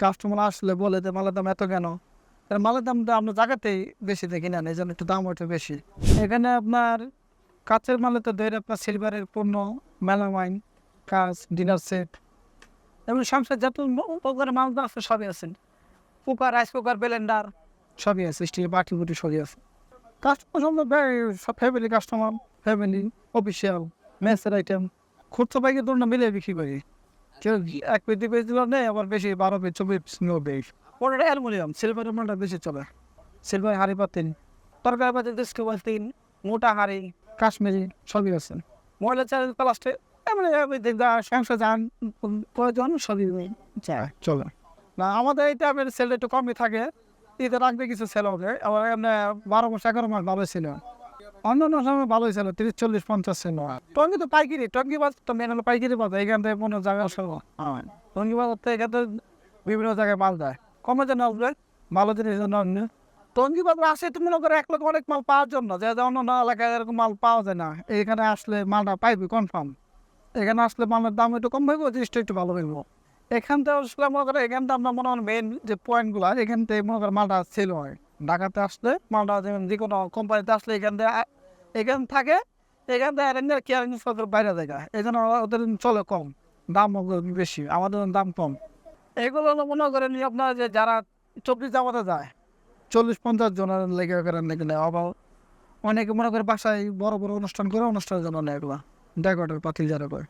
Customer আসলে বলে যে, মালের দাম এত কেন? মালের দামটা আমরা জায়গাতেই বেশি দেখি না এই জন্য একটু দাম ওঠে বেশি। এখানে আপনার কাঁচের মালে তো ধরে আপনার সিলভারের পণ্য মেলামাইন কাজ ডিনার সেট এবং সংসার যত উপকারের মাল আছে, সবই আছে। কুকার রাইস কুকার ব্লেন্ডার সবই আছে স্টিল বাটি বুটি সবই আছে। কাস্টমার সব ফ্যামিলি কাস্টমার ফ্যামিলি অফিসিয়াল মেসের আইটেম খুচরো তোর না মিলে বিক্রি করি। এক পেটি পেজ দিল নেই আবার বেশি বারো পেজ চব্বিশ পিস বেশ ওটা অ্যালুমিনিয়াম সিলভারের মালটা বেশি চলে। সিলভার হাড়ি পাতিন তরকারি পাতি ডিস্কো পাতিন মোটা হাড়ি কাশ্মীরি সবই আছে। ময়লা চাল প্লাস্টিক এমনি সংসার যান প্রয়োজন সবই চলে। না আমাদের এই টাইপের সেল একটু কমই থাকে। ঈদের রাখবে কিছু সেল হবে। আবার এমনি বারো মাস এগারো মাস ভালো ছিল। অন্য অন্য সময় ভালোই ছিল তিরিশ, চল্লিশ, পঞ্চাশ ছিল। টঙ্গি তো পাইকারি, টঙ্গি বাজার তো মেন হলো পাইকারি বাজার, এখান থেকে পনেরো জায়গায় সব টঙ্গি বাজার থেকে এখান থেকে বিভিন্ন জায়গায় মাল দেয় কমে যেন আসবে, ভালো জিনিস আসবে। টঙ্গি বাজার আসে তুমি মনে করো এক লোক অনেক মাল পাওয়ার জন্য, যে যে অন্য অন্য এলাকায় এরকম মাল পাওয়া যায় না। এখানে আসলে মালটা পাইবি কনফার্ম এখানে আসলে মালের দাম একটু কম হইব, জিনিসটা একটু ভালো হইব। এখান থেকে আসলে মনে করো, এখান থেকে আপনার মনে হয় মেন যে পয়েন্টগুলো এখান থেকে মনে করো মালটা সেল হয়। ঢাকাতে আসলে মালটা যে কোনো কোম্পানিতে আসলে এখান থেকে এখান থাকে, এখান থেকে আর কেয়ার জিনিসপত্র বাইরে এই জন্য ওদের চলে কম, দাম বেশি, আমাদের দাম কম। এগুলো মনে করেন আপনার যে যারা চব্বিশ জামাতে যায়, চল্লিশ পঞ্চাশ জনের লেগে করেন লেগে নেয় অভাব অনেকে মনে করে বাসায় বড় বড় অনুষ্ঠান করে, অনুষ্ঠানের জন্য নেয় এগুলো। ডেকোরেটর পাতিল যারা করে।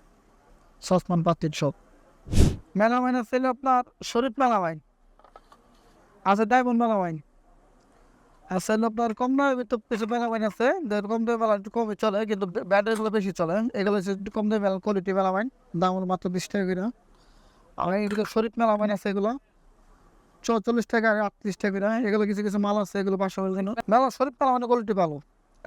সসমান পাতিল সব। মেলামাইন আছে হলো আপনার শরীফ মেলামাইন। আছে ডায়মন্ড মেলামাইন। আছে হলো আপনার কম দামে তো কিছু মেলামাইন আছে। যে কম দামে মেলা একটু কমে চলে, কিন্তু ব্যাটারিগুলো বেশি চলে। এগুলো হচ্ছে একটু কম দামে মেলা কোয়ালিটি মেলামাইন। দাম হলো মাত্র বিশ টাকা করে। আর এগুলো শরীফ মেলামাইন আছে এগুলো, চৌচল্লিশ টাকা আটত্রিশ টাকা করে। এগুলো কিছু কিছু মাল আছে, এগুলো পাঁচশো দিন মেলা শরীফ মানে কোয়ালিটি ভালো,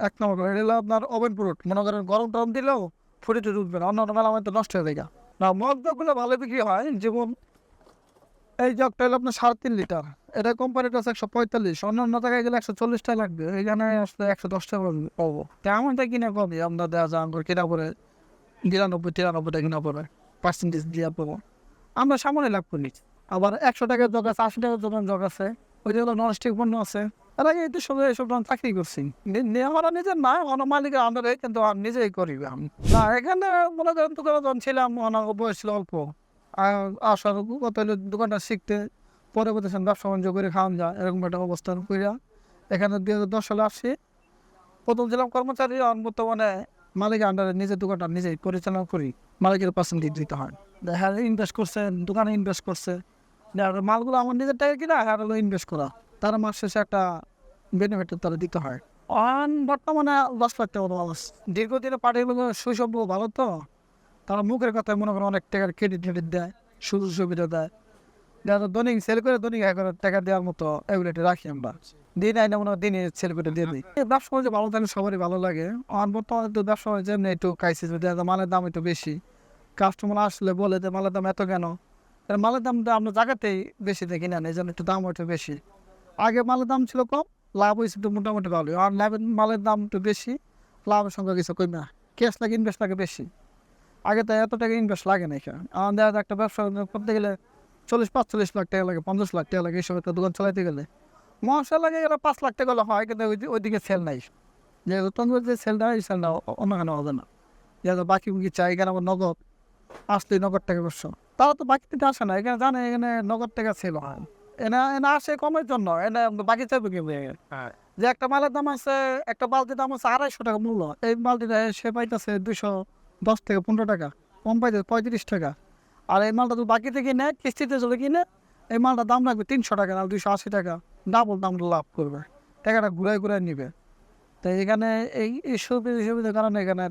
এক নম্বর এটা হলো আপনার ওভেন প্রুট মনে করেন গরম টরম দিলেও ফুটে টুটে উঠবে না অন্য অন্য মেলামাইন তো নষ্ট হয়ে যায় না মগ জগগুলো ভালো বিক্রি হয়, যেমন এই জগটা হলো আপনার সাড়ে তিন লিটার। এটা কোম্পানিটা আছে একশো পঁয়তাল্লিশ অন্য অন্য জায়গায় গেলে একশো চল্লিশ টাকা লাগবে, এখানে আসলে একশো দশ টাকা পাবো। তেমনটা কিনে কমই আমরা দেওয়া যায় আমার কেনা পরে, নিরানব্বই তিরানব্বই টাকা কিনা পরে পার্সেন্টেজ দেওয়া পাবো। আমরা সামনে লাভ করি। আবার একশো টাকার জগ আছে, আশি টাকার দোকান জগ আছে হলো নন স্টিক পণ্য আছে। আর আগে এই তো সব এসব চাকরি করছি। আমরা নিজের না, অন্য মালিকের আন্ডারে কিন্তু নিজেই করি। আমি না, এখানে মনে করেন যখন ছিলাম অনেক বয়স ছিল অল্প। আসার কত দোকানটা শিখতে পরে বলতেছেন ব্যবসা বাণিজ্য করে খাওয়ান যায় এরকম একটা অবস্থান করিয়া এখানে দুই হাজার দশ সালে আসছি প্রথম ছিলাম কর্মচারী, আর বর্তমানে মালিকের আন্ডারে নিজের দোকানটা নিজেই পরিচালনা করি। মালিকের পার্সেন্টেজ দিতে হয়। দেখা ইনভেস্ট করছে, দোকানে ইনভেস্ট করছে। মালগুলো আমার নিজের টাকা কিনা, আর ইনভেস্ট করা। তার মাস শেষে একটা বেনিফিট তারা দিতে হয়। অন বর্তমানে দশ লাখ টাকা দীর্ঘদিনে পার্টিগুলো শৈশব ভালো তো? তারা মুখের কথায় মনে করেন অনেক টাকার ক্রেডিট টেডিট দেয়, সুযোগ সুবিধা দেয়। যারা দৈনিক সেল করে দৈনিক হাজার টাকা দেওয়ার মতো এগুলোটি রাখি আমরা। দিন আইনে মনে হয় দিনে সেল করে দিয়ে দিই। ব্যবসা বাণিজ্য ভালো থাকলে সবারই ভালো লাগে। আর বর্তমানে তো ব্যবসা বাণিজ্য এমনি একটু কাইসিস মালের দাম একটু বেশি। কাস্টমার আসলে বলে যে মালের দাম এত কেন? মালের দামটা আমরা জায়গাতেই বেশি দেখি না, এই জন্য একটু দাম ওঠে বেশি। আগে মালের দাম ছিল কম, লাভ হয়েছে তো মোটামুটি ভালো আর লাভের মালের দাম একটু বেশি, লাভের সংখ্যা কিছু কমে ক্যাশ লাগে ইনভেস্ট লাগে বেশি। আগে তো এত টাকা ইনভেস্ট লাগে না এখানে আমার দেখা একটা ব্যবসা করতে গেলে চল্লিশ পাঁচচল্লিশ লাখ টাকা লাগে পঞ্চাশ লাখ টাকা লাগে এইসব একটা দোকান চালাইতে গেলে। মশা লাগে এরা পাঁচ লাখ টাকা হয় কিন্তু ওই- ওইদিকে সেল নাই। যে তখন যে সেলটা এই সেলটা অন্য কেন হবে না। যেহেতু বাকি বুকি চাই এখানে আবার নগদ আসলে নগদ টাকা করছ তারা তো বাকি দিতে আসে না এখানে জানে এখানে নগদ টাকা সেল হয়। এনা এনা আসে কমের জন্য এনে বাকি চাইবে কি যে একটা মালের দাম আছে একটা বালতির দাম আছে আড়াইশো টাকা মূল্য। এই বালতিটা সে পাইতেছে দুশো দশ থেকে পনেরো টাকা, কম পাইতেছে পঁয়ত্রিশ টাকা। আর এই মালটা তো বাকিতে কিনে কিস্তিতে চলে কিনে এই মালটার দাম রাখবে তিনশো টাকা আর দুইশো আশি টাকা। ডাবল দাম লাভ করবে। টাকাটা ঘুরাই ঘুরাই নিবে। তাই এখানে এই সুবিধা সুবিধার কারণে এখানে